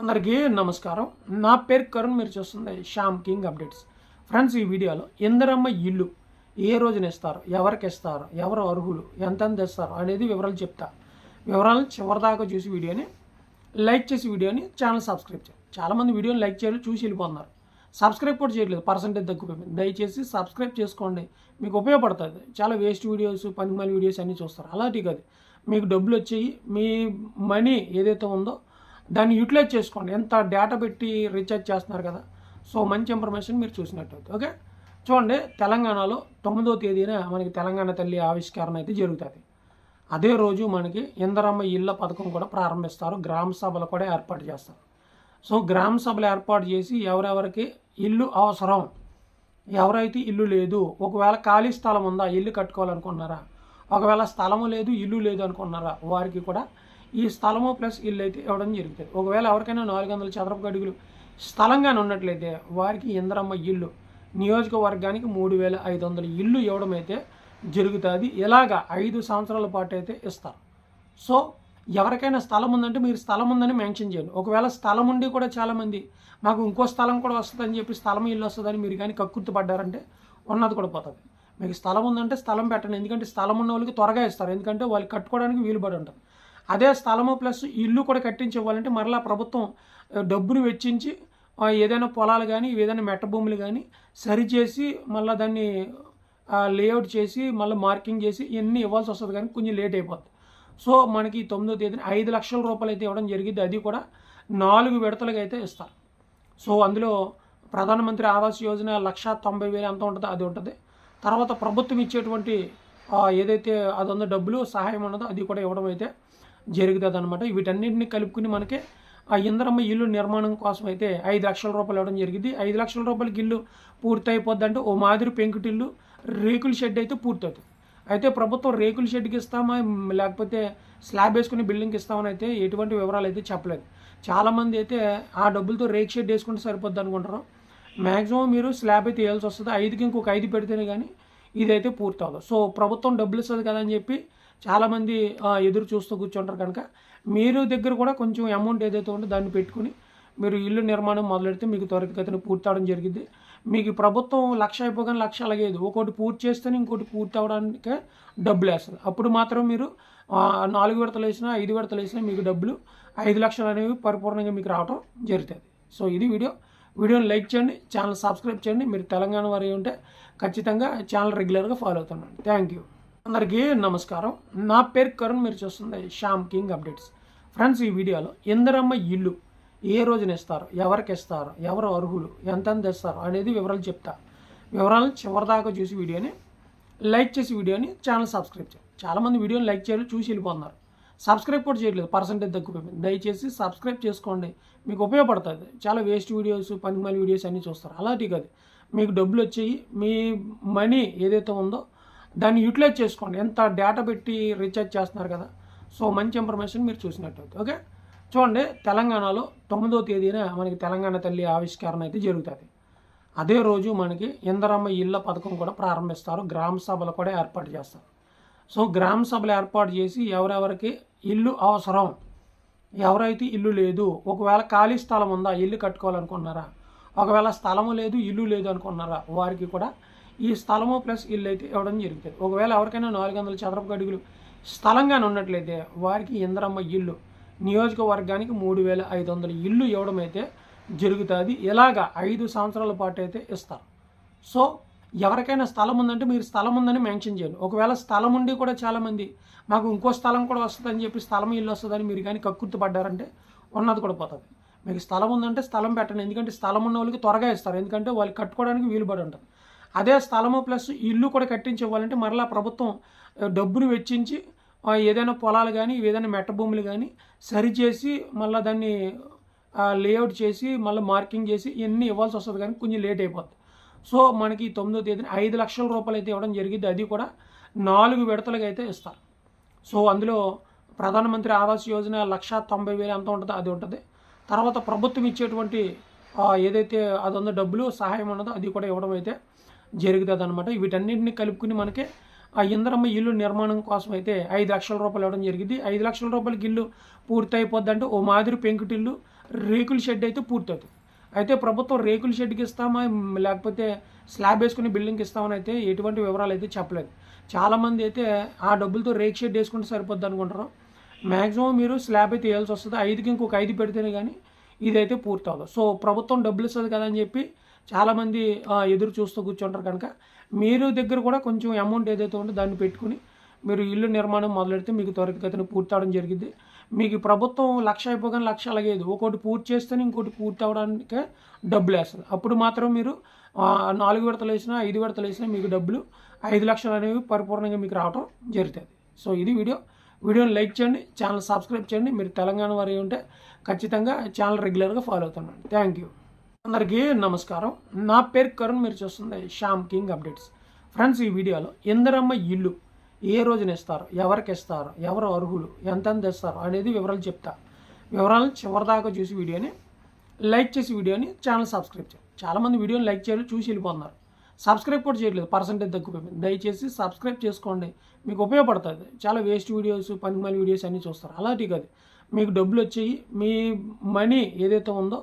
అందరికీ నమస్కారం. నా పేరు కరుణ్ మీరు చూస్తుంది శ్యామ్ కింగ్ అప్డేట్స్. ఫ్రెండ్స్ ఈ వీడియోలో ఇందరమ్మ ఇల్లు ఏ రోజున ఇస్తారు? ఎవరికి ఇస్తారు? ఎవరు అర్హులు? ఎంతెంత ఇస్తారు అనేది వివరాలు చెప్తా. వివరాలు చివరిదాకా చూసి వీడియోని లైక్ చేసి వీడియోని ఛానల్ సబ్స్క్రైబ్ చేయండి. చాలామంది వీడియోని లైక్ చేయాలి చూసి వెళ్ళిపోతున్నారు. సబ్స్క్రైబ్ కూడా చేయట్లేదు పర్సంటేజ్ తగ్గిపోయింది దయచేసి సబ్స్క్రైబ్ చేసుకోండి. మీకు ఉపయోగపడుతుంది. చాలా వేస్ట్ వీడియోస్ పనికిమాలి వీడియోస్ అన్నీ చూస్తారు. అలాంటివి కాదు. మీకు డబ్బులు వచ్చాయి మీ మనీ ఏదైతే ఉందో దాన్ని యూటిలైజ్ చేసుకోండి. ఎంత డేటా పెట్టి రీఛార్జ్ చేస్తున్నారు కదా. సో మంచి ఇన్ఫర్మేషన్ మీరు చూసినట్టు ఓకే? చూడండి తెలంగాణలో తొమ్మిదో తేదీన మనకి తెలంగాణ తల్లి ఆవిష్కరణ అయితే జరుగుతుంది. అదే రోజు మనకి ఇందరమ్మ ఇళ్ళ పథకం కూడా ప్రారంభిస్తారు. గ్రామ సభలు కూడా ఏర్పాటు చేస్తారు. సో గ్రామ సభలు ఏర్పాటు చేసి ఎవరెవరికి ఇల్లు అవసరం ఎవరైతే ఇల్లు లేదు ఒకవేళ ఖాళీ స్థలం ఉందా ఇల్లు కట్టుకోవాలనుకున్నారా ఒకవేళ స్థలము లేదు ఇల్లు లేదు అనుకున్నారా వారికి కూడా ఈ స్థలము ప్లస్ ఇల్లు అయితే ఇవ్వడం జరుగుతుంది. ఒకవేళ ఎవరికైనా నాలుగు వందల చదరపు అడుగులు స్థలంగానే ఉన్నట్లయితే వారికి ఇంద్రమ్మ ఇల్లు నియోజకవర్గానికి మూడు వేల ఐదు వందల ఇల్లు ఇవ్వడం అయితే జరుగుతుంది. ఇలాగ ఐదు సంవత్సరాల పాటు అయితే ఇస్తారు. సో ఎవరికైనా స్థలం ఉందంటే మీరు స్థలం ఉందని మెన్షన్ చేయండి. ఒకవేళ స్థలం ఉండి కూడా చాలామంది మాకు ఇంకో స్థలం కూడా వస్తుందని చెప్పి స్థలం ఇల్లు వస్తుందని మీరు కానీ కక్కుర్తి పడ్డారంటే ఉన్నది కూడా పోతుంది. మీకు స్థలం ఉందంటే స్థలం పెట్టండి. ఎందుకంటే స్థలం ఉన్న వాళ్ళకి త్వరగా ఇస్తారు. ఎందుకంటే వాళ్ళు కట్టుకోవడానికి వీలు పడి ఉంటుంది అదే స్థలము ప్లస్ ఇల్లు కూడా కట్టించి ఇవ్వాలంటే మరలా ప్రభుత్వం డబ్బును వెచ్చించి ఏదైనా పొలాలు కానీ ఏదైనా మెట్ట భూములు కానీ సరిచేసి మళ్ళీ దాన్ని లేఅవుట్ చేసి మళ్ళీ మార్కింగ్ చేసి ఇవన్నీ ఇవ్వాల్సి వస్తుంది కానీ కొంచెం లేట్ అయిపోద్ది. సో మనకి తొమ్మిదో తేదీన ఐదు లక్షల రూపాయలు అయితే ఇవ్వడం జరిగింది అది కూడా నాలుగు విడతలుగా అయితే ఇస్తారు. సో అందులో ప్రధానమంత్రి ఆవాస్ యోజన లక్ష తొంభై వేలు ఎంత ఉంటుందో అది ఉంటుంది. తర్వాత ప్రభుత్వం ఇచ్చేటువంటి ఏదైతే అది ఉందో డబ్బులు సహాయం ఉన్నదో అది కూడా ఇవ్వడం అయితే జరుగుతుంది అనమాట వీటన్నింటిని కలుపుకుని మనకి ఆ ఇందరమ్మ ఇల్లు నిర్మాణం కోసం అయితే ఐదు లక్షల రూపాయలు ఇవ్వడం జరిగింది. ఐదు లక్షల రూపాయలకి ఇల్లు పూర్తి అయిపోద్ది అంటే ఓ మాదిరి పెంకుటిల్లు రేకుల షెడ్ అయితే పూర్తవుతుంది. అయితే ప్రభుత్వం రేకుల షెడ్కి ఇస్తామా? లేకపోతే స్లాబ్ వేసుకుని బిల్డింగ్కి ఇస్తామని అయితే ఎటువంటి వివరాలు అయితే చెప్పలేదు. చాలామంది అయితే ఆ డబ్బులతో రేక్ షెడ్ వేసుకుంటే సరిపోద్ది అనుకుంటారు. మ్యాక్సిమం మీరు స్లాబ్ అయితే వేయాల్సి వస్తుంది. ఐదుకి ఇంకొక ఐదు పెడితేనే కానీ ఇదైతే పూర్తి అవ్వదు సో ప్రభుత్వం డబ్బులు ఇస్తుంది కదా అని చెప్పి చాలామంది ఎదురు చూస్తూ కూర్చుంటారు కనుక మీరు దగ్గర కూడా కొంచెం అమౌంట్ ఏదైతే ఉందో దాన్ని పెట్టుకుని మీరు ఇల్లు నిర్మాణం మొదలెడితే మీకు త్వరితగతిన పూర్తవడం జరిగింది. మీకు ప్రభుత్వం లక్ష అయిపోగానే లక్ష అలాగేది ఒకటి పూర్తి చేస్తేనే ఇంకోటి పూర్తి అవడానికే డబ్బులు వేస్తుంది అప్పుడు మాత్రం మీరు నాలుగు విడతలు వేసినా ఐదు విడతలు వేసినా మీకు డబ్బులు ఐదు లక్షలు అనేవి పరిపూర్ణంగా మీకు రావడం జరుగుతుంది. సో ఇది వీడియో. వీడియోని లైక్ చేయండి ఛానల్ సబ్స్క్రైబ్ చేయండి. మీరు తెలంగాణ వారి ఉంటే ఖచ్చితంగా ఛానల్ రెగ్యులర్గా ఫాలో అవుతున్నాను థ్యాంక్ యూ. అందరికీ నమస్కారం. నా పేరు కరుణ్ మీరు చూస్తుంది శ్యామ్ కింగ్ అప్డేట్స్. ఫ్రెండ్స్ ఈ వీడియోలో ఇందరమ్మ ఇల్లు ఏ రోజున ఇస్తారు ఎవరికి ఇస్తారు ఎవరు అర్హులు ఎంతెంత ఇస్తారు అనేది వివరాలు చెప్తా. వివరాలు చివరిదాకా చూసి వీడియోని లైక్ చేసి వీడియోని ఛానల్ సబ్స్క్రైబ్ చేయండి. చాలామంది వీడియోని లైక్ చేయాలి చూసి వెళ్ళిపోతున్నారు. సబ్స్క్రైబ్ కూడా చేయట్లేదు పర్సంటేజ్ తగ్గిపోయింది. దయచేసి సబ్స్క్రైబ్ చేసుకోండి. మీకు ఉపయోగపడుతుంది. చాలా వేస్ట్ వీడియోస్ పనికిమాలి వీడియోస్ అన్నీ చూస్తారు. అలాంటి కాదు. మీకు డబ్బులు వచ్చాయి మీ మనీ ఏదైతే ఉందో దాన్ని యూటిలైజ్ చేసుకోండి. ఎంత డేటా పెట్టి రీఛార్జ్ చేస్తున్నారు కదా. సో మంచి ఇన్ఫర్మేషన్ మీరు చూసినట్టు ఓకే చూడండి తెలంగాణలో తొమ్మిదో తేదీన మనకి తెలంగాణ తల్లి ఆవిష్కరణ అయితే జరుగుతుంది. అదే రోజు మనకి ఇందరమ్మ ఇళ్ళ పథకం కూడా ప్రారంభిస్తారు. గ్రామ సభలు కూడా ఏర్పాటు చేస్తారు. సో గ్రామ సభలు ఏర్పాటు చేసి ఎవరెవరికి ఇల్లు అవసరం ఎవరైతే ఇల్లు లేదు ఒకవేళ ఖాళీ స్థలం ఉందా ఇల్లు కట్టుకోవాలనుకున్నారా ఒకవేళ స్థలము లేదు ఇల్లు లేదు అనుకున్నారా వారికి కూడా ఈ స్థలము ప్లస్ ఇల్లు అయితే ఇవ్వడం జరుగుతుంది. ఒకవేళ ఎవరికైనా నాలుగు వందల చదరపు అడుగులు స్థలంగానే ఉన్నట్లయితే వారికి ఇంద్రమ్మ ఇల్లు నియోజకవర్గానికి మూడు వేల ఐదు వందల ఇల్లు ఇవ్వడం అయితే జరుగుతుంది. ఇలాగ ఐదు సంవత్సరాల పాటు అయితే ఇస్తారు. సో ఎవరికైనా స్థలం ఉందంటే మీరు స్థలం ఉందని మెన్షన్ చేయండి. ఒకవేళ స్థలం ఉండి కూడా చాలామంది మాకు ఇంకో స్థలం కూడా వస్తుందని చెప్పి స్థలం ఇల్లు వస్తుందని మీరు కానీ కక్కుర్తిపడ్డారంటే ఉన్నది కూడా పోతుంది. మీకు స్థలం ఉందంటే స్థలం పెట్టండి. ఎందుకంటే స్థలం ఉన్న వాళ్ళకి త్వరగా ఇస్తారు. ఎందుకంటే వాళ్ళు కట్టుకోవడానికి వీలుపడి ఉంటుంది అదే స్థలము ప్లస్ ఇల్లు కూడా కట్టించి ఇవ్వాలంటే మరలా ప్రభుత్వం డబ్బును వెచ్చించి ఏదైనా పొలాలు కానీ ఏదైనా మెట్ట భూములు కానీ సరిచేసి మళ్ళీ దాన్ని లేఅవుట్ చేసి మళ్ళీ మార్కింగ్ చేసి ఇవన్నీ ఇవ్వాల్సి వస్తుంది కానీ కొంచెం లేట్ అయిపోద్ది. సో మనకి తొమ్మిదో తేదీన ఐదు లక్షల రూపాయలు అయితే ఇవ్వడం జరిగింది అది కూడా నాలుగు విడతలుగా అయితే ఇస్తారు. సో అందులో ప్రధానమంత్రి ఆవాస్ యోజన లక్ష తొంభై వేలు ఎంత ఉంటుందో అది ఉంటుంది. తర్వాత ప్రభుత్వం ఇచ్చేటువంటి ఏదైతే అది ఉందో డబ్బులు సహాయం ఉన్నదో అది కూడా ఇవ్వడం అయితే జరుగుతుంది అనమాట వీటన్నింటిని కలుపుకుని మనకి ఆ ఇంద్రమ్మ ఇల్లు నిర్మాణం కోసం అయితే ఐదు లక్షల రూపాయలు ఇవ్వడం జరిగింది. ఐదు లక్షల రూపాయలకి ఇల్లు పూర్తయిపోద్ది అంటే ఓ మాదిరి పెంకుటిల్లు రేకుల షెడ్ అయితే పూర్తవుతుంది. అయితే ప్రభుత్వం రేకుల షెడ్కి ఇస్తామా? లేకపోతే స్లాబ్ వేసుకుని బిల్డింగ్కి ఇస్తామని అయితే ఎటువంటి వివరాలు అయితే చెప్పలేదు. చాలామంది అయితే ఆ డబ్బులతో రేక్ షెడ్ వేసుకుంటే సరిపోద్ది అనుకుంటారు. మ్యాక్సిమం మీరు స్లాబ్ అయితే వేయాల్సి వస్తుంది. ఐదుకి ఇంకొక ఐదు పెడితేనే కానీ ఇదైతే పూర్తి సో ప్రభుత్వం డబ్బులు ఇస్తుంది కదా అని చెప్పి చాలామంది ఎదురు చూస్తూ కూర్చుంటారు కనుక మీరు దగ్గర కూడా కొంచెం అమౌంట్ ఏదైతే ఉందో దాన్ని పెట్టుకుని మీరు ఇల్లు నిర్మాణం మొదలెడితే మీకు త్వరితగతిన పూర్తవడం జరిగింది. మీకు ప్రభుత్వం లక్ష అయిపోగానే లక్ష అలాగేది ఒకటి పూర్తి చేస్తేనే ఇంకోటి పూర్తి అవడానికే డబ్బులు వేస్తుంది. అప్పుడు మాత్రం మీరు నాలుగు విడతలు వేసినా ఐదు విడతలు వేసినా మీకు డబ్బులు ఐదు లక్షలు అనేవి పరిపూర్ణంగా మీకు రావడం జరుగుతుంది. సో ఇది వీడియో. వీడియోని లైక్ చేయండి ఛానల్ సబ్స్క్రైబ్ చేయండి. మీరు తెలంగాణ వారి ఉంటే ఖచ్చితంగా ఛానల్ రెగ్యులర్గా ఫాలో అవుతున్నాను థ్యాంక్ యూ. అందరికీ నమస్కారం. నా పేరు కరుణ్ మీరు చూస్తుంది శ్యామ్ కింగ్ అప్డేట్స్. ఫ్రెండ్స్ ఈ వీడియోలో ఇందరమ్మ ఇల్లు ఏ రోజున ఇస్తారు ఎవరికి ఇస్తారు ఎవరు అర్హులు ఎంతెంత ఇస్తారు అనేది వివరాలు చెప్తా. వివరాలు చివరిదాకా చూసి వీడియోని లైక్ చేసి వీడియోని ఛానల్ సబ్స్క్రైబ్ చేయండి. చాలామంది వీడియోని లైక్ చేయలేదు చూసి వెళ్ళిపోతున్నారు. సబ్స్క్రైబ్ కూడా చేయట్లేదు పర్సంటేజ్ తగ్గిపోయింది. దయచేసి సబ్స్క్రైబ్ చేసుకోండి. మీకు ఉపయోగపడుతుంది. చాలా వేస్ట్ వీడియోస్ పనిమాలి వీడియోస్ అన్నీ చూస్తారు. అలాంటివి కాదు. మీకు డబ్బులు వచ్చాయి మీ మనీ ఏదైతే ఉందో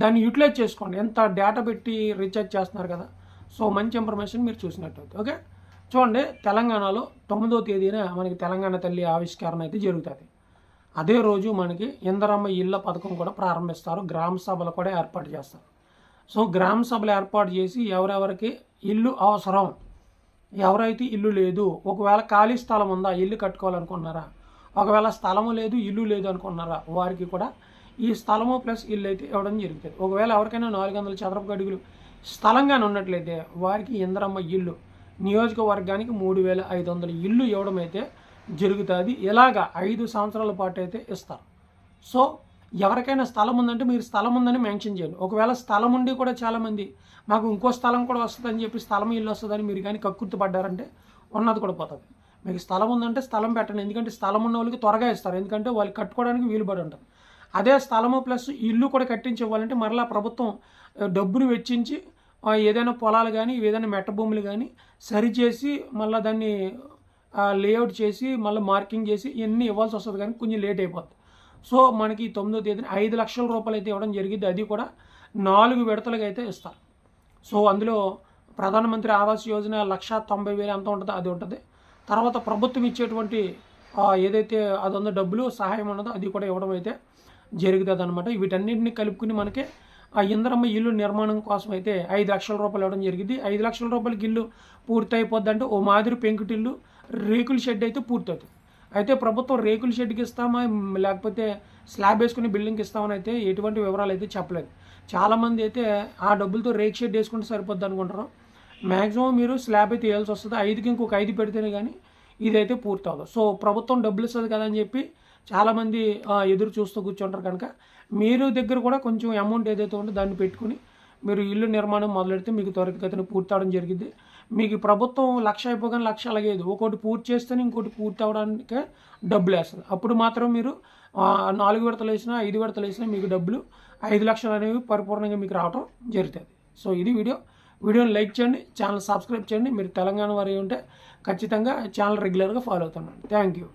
దాన్ని యూటిలైజ్ చేసుకోండి. ఎంత డేటా పెట్టి రీఛార్జ్ చేస్తున్నారు కదా. సో మంచి ఇన్ఫర్మేషన్ మీరు చూసినట్టు ఓకే? చూడండి తెలంగాణలో తొమ్మిదో తేదీన మనకి తెలంగాణ తల్లి ఆవిష్కరణ అయితే జరుగుతుంది. అదే రోజు మనకి ఇందరమ్మ ఇళ్ళ పథకం కూడా ప్రారంభిస్తారు. గ్రామ సభలు కూడా ఏర్పాటు చేస్తారు. సో గ్రామ సభలు ఏర్పాటు చేసి ఎవరెవరికి ఇల్లు అవసరం ఎవరైతే ఇల్లు లేదు ఒకవేళ ఖాళీ స్థలం ఉందా ఇల్లు కట్టుకోవాలనుకున్నారా ఒకవేళ స్థలము లేదు ఇల్లు లేదు అనుకున్నారా వారికి కూడా ఈ స్థలము ప్లస్ ఇల్లు అయితే ఇవ్వడం జరుగుతుంది. ఒకవేళ ఎవరికైనా నాలుగు వందల చదరపు అడుగులు స్థలంగానే ఉన్నట్లయితే వారికి ఇందరమ్మ ఇల్లు నియోజకవర్గానికి మూడు వేల ఐదు వందల ఇల్లు ఇవ్వడం అయితే జరుగుతుంది. ఇలాగా ఐదు సంవత్సరాల పాటు అయితే ఇస్తారు. సో ఎవరికైనా స్థలం ఉందంటే మీరు స్థలం ఉందని మెన్షన్ చేయండి. ఒకవేళ స్థలం ఉండి కూడా చాలామంది మాకు ఇంకో స్థలం కూడా వస్తుందని చెప్పి స్థలం ఇల్లు వస్తుందని మీరు కానీ కక్కుర్తిపడ్డారంటే ఉన్నది కూడా పోతుంది. మీకు స్థలం ఉందంటే స్థలం పెట్టండి. ఎందుకంటే స్థలం ఉన్న వాళ్ళకి త్వరగా ఇస్తారు. ఎందుకంటే వాళ్ళు కట్టుకోవడానికి వీలు పడి ఉంటుంది అదే స్థలము ప్లస్ ఇల్లు కూడా కట్టించి ఇవ్వాలంటే మరలా ప్రభుత్వం డబ్బును వెచ్చించి ఏదైనా పొలాలు కానీ ఏదైనా మెట్ట భూములు కానీ సరిచేసి మళ్ళీ దాన్ని లేఅవుట్ చేసి మళ్ళీ మార్కింగ్ చేసి ఇవన్నీ ఇవ్వాల్సి వస్తుంది కానీ కొంచెం లేట్ అయిపోతుంది సో మనకి తొమ్మిదో తేదీన ఐదు లక్షల రూపాయలు అయితే ఇవ్వడం జరిగింది అది కూడా నాలుగు విడతలుగా అయితే ఇస్తారు. సో అందులో ప్రధానమంత్రి ఆవాస్ యోజన లక్ష తొంభై వేలు ఎంత ఉంటుందో అది ఉంటుంది. తర్వాత ప్రభుత్వం ఇచ్చేటువంటి ఏదైతే అది ఉందో డబ్బులు సహాయం ఉన్నదో అది కూడా ఇవ్వడం అయితే జరుగుతుంది అనమాట వీటన్నింటిని కలుపుకుని మనకి ఆ ఇంద్రమ్మ ఇల్లు నిర్మాణం కోసం అయితే ఐదు లక్షల రూపాయలు ఇవ్వడం జరిగింది. ఐదు లక్షల రూపాయలకి ఇల్లు పూర్తయిపోద్ది అంటే ఓ మాదిరి పెంకుటిల్లు రేకుల షెడ్ అయితే పూర్తవుతుంది. అయితే ప్రభుత్వం రేకుల షెడ్కి ఇస్తామా? లేకపోతే స్లాబ్ వేసుకుని బిల్డింగ్కి ఇస్తామని అయితే ఎటువంటి వివరాలు అయితే చెప్పలేదు. చాలామంది అయితే ఆ డబ్బులతో రేక్ షెడ్ వేసుకుంటే సరిపోద్ది అనుకుంటారు. మ్యాక్సిమం మీరు స్లాబ్ అయితే వేయాల్సి వస్తుంది. ఐదుకి ఇంకొక ఐదు పెడితేనే కానీ ఇదైతే పూర్తి సో ప్రభుత్వం డబ్బులు ఇస్తుంది కదా అని చెప్పి చాలామంది ఎదురు చూస్తూ కూర్చుంటారు కనుక మీరు దగ్గర కూడా కొంచెం అమౌంట్ ఏదైతే ఉందో దాన్ని పెట్టుకుని మీరు ఇల్లు నిర్మాణం మొదలెడితే మీకు త్వరితగతిన పూర్తవడం జరిగింది మీకు ప్రభుత్వం లక్ష అయిపోగానే లక్ష అలాగేది ఒకటి పూర్తి చేస్తేనే ఇంకోటి పూర్తి అవడానికే డబ్బులు వేస్తుంది. అప్పుడు మాత్రం మీరు నాలుగు విడతలు వేసినా ఐదు విడతలు వేసినా మీకు డబ్బులు ఐదు లక్షలు అనేవి పరిపూర్ణంగా మీకు రావడం జరుగుతుంది. సో ఇది వీడియో. వీడియోని లైక్ చేయండి ఛానల్ సబ్స్క్రైబ్ చేయండి. మీరు తెలంగాణ వారి ఉంటే ఖచ్చితంగా ఛానల్ రెగ్యులర్గా ఫాలో అవుతున్నాను థ్యాంక్ యూ.